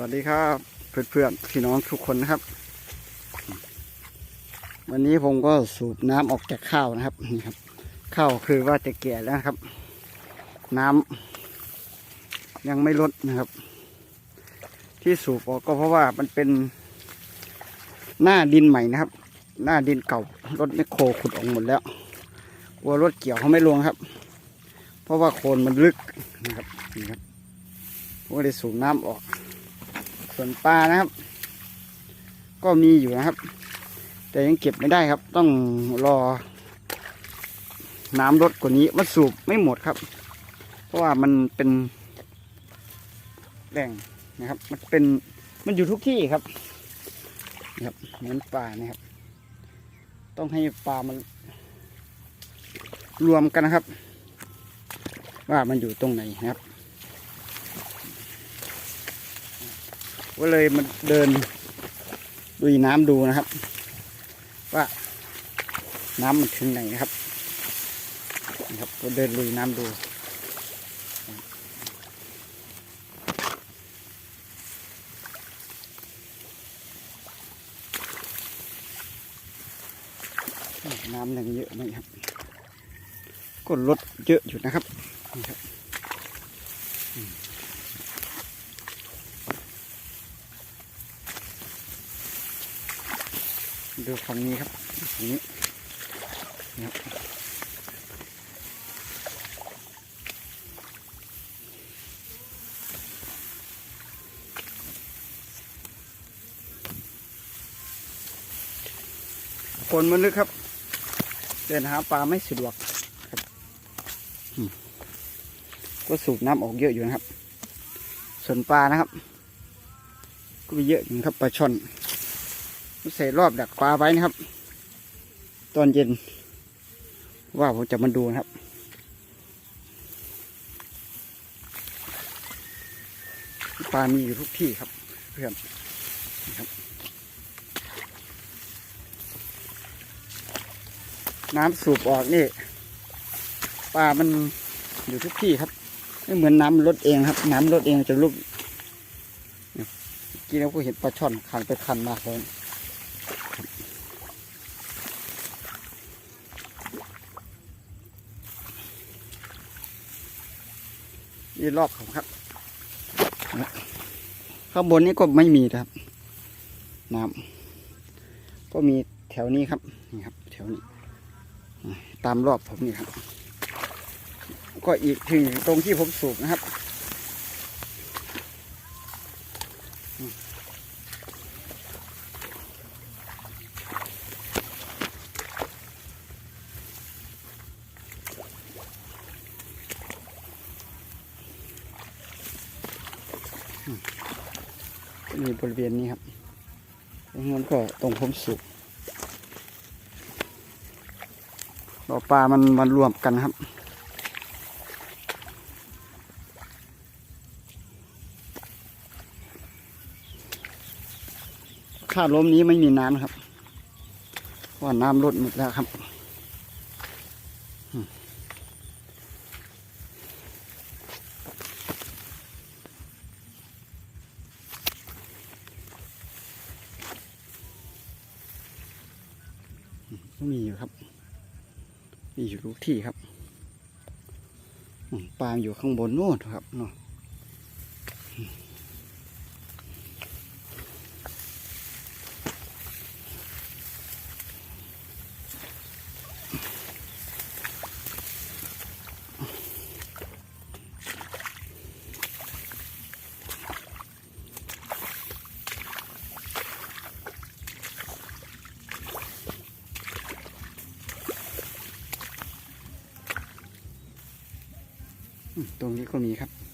วัสดีครับเพื่อนๆพี่น้องทุกคนนะครับ วันนี้ผมก็สูบน้ำออกจากข้าวนะครับนี่ครับ ข้าวคือว่าจะแก่แล้วครับ น้ำยังไม่ลดนะครับ ที่สูบออกก็เพราะว่ามันเป็นหน้าดินใหม่นะครับ หน้าดินเก่ารถแมคโครขุดออกหมดแล้วกลัวรถเกี่ยวเขาไม่ลงครับ เพราะว่าโคลนมันลึกนะครับนี่ครับผมก็เลยสูบน้ำออก ส่วนปลานะครับ ก็มีอยู่นะครับ แต่ยังเก็บไม่ได้ครับ ต้องรอ น้ำลดกว่านี้มันสูบไม่หมดครับ เพราะว่ามันเป็นแหล่งนะครับ มันเป็นมันอยู่ทุกที่ครับนะครับเหมือนปลานะครับ ต้องให้ปลามันรวมกันนะครับ ว่ามันอยู่ตรงไหนนะครับ ก็เลยมาเดินดูน้ำดูนะครับ ว่าน้ำมันถึงไหนนะครับนะครับก็เดินลุยน้ำดูน้ำยังเยอะไหมครับ ก็ลดเยอะอยู่นะครับนี่ครับอืม ดูฝั่งนี้ครับฝั่งนี้นะครับคนมันลึกครับ เดินหาปลาไม่สะดวกครับก็สูบน้ำออกเยอะอยู่นะครับ ส่วนปลานะครับ ก็มีเยอะอยู่ครับปลาช่อน ใส่รอบดักปลาไว้นะครับ ตอนเย็น ว่าผมจะมาดูนะครับ ปลามีอยู่ทุกที่ครับ เพื่อนนะครับ น้ำสูบออกนี่ปลามันอยู่ทุกที่ครับไม่เหมือนน้ำลดเองครับ น้ำลดเองจะลุกเนี่ยเมื่อกี้เราก็เห็นปลาช่อนคันไปคันมากเลย นี่รอบของครับ ข้างบนนี้ก็ไม่มีนะครับ น้ำก็มีแถวนี้ครับนี่ครับ แถวนี้ ตามรอบผมนี่ครับ ก็อีกถึงตรงที่ผมสูบนะครับ มีบริเวณนี้ครับงั้นก็ตรงผมสูบรอปลามันมันรวมกันครับค่าล้มนี้ไม่มีน้ำครับเพราะว่าน้ำลดหมดแล้วครับ ก็มีอยู่ครับ มีอยู่ทุกที่ครับปลาอยู่ข้างบนโน่นครับเนาะ ตรงนี้ก็มีครับ